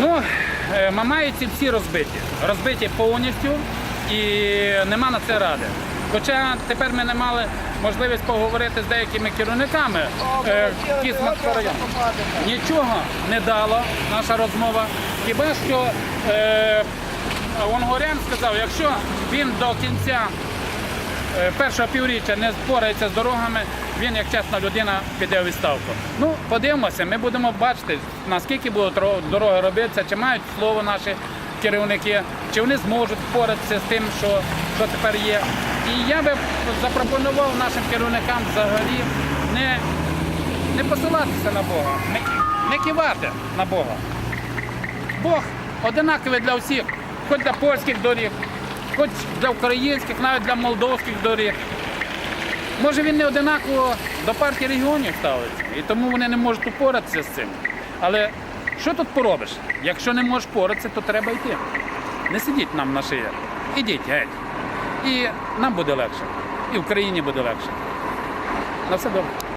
Ну, е, мамаїці всі розбиті. Розбиті повністю і нема на це ради. Хоча тепер ми не мали можливість поговорити з деякими керівниками е, Кісманського району. Нічого не дало наша розмова. Хіба що е, Онгорян сказав, якщо він до кінця першого півріччя не впорається з дорогами, він як чесна людина піде у відставку. Ну, подивимося, ми будемо бачити, наскільки будуть дороги робитися, чи мають слово наші керівники, чи вони зможуть впоратися з тим, що, що тепер є. І я би запропонував нашим керівникам взагалі не, не посилатися на Бога, не, не кивати на Бога. Бог одинаковий для всіх, хоч для польських доріг, хоч для українських, навіть для молдовських доріг. Може він не одинаково до партії регіонів ставиться, і тому вони не можуть упоратися з цим. Але що тут поробиш? Якщо не можеш поратися, то треба йти. Не сидіть нам на шиї. Ідіть геть. І нам буде легше. І Україні буде легше. На все добре.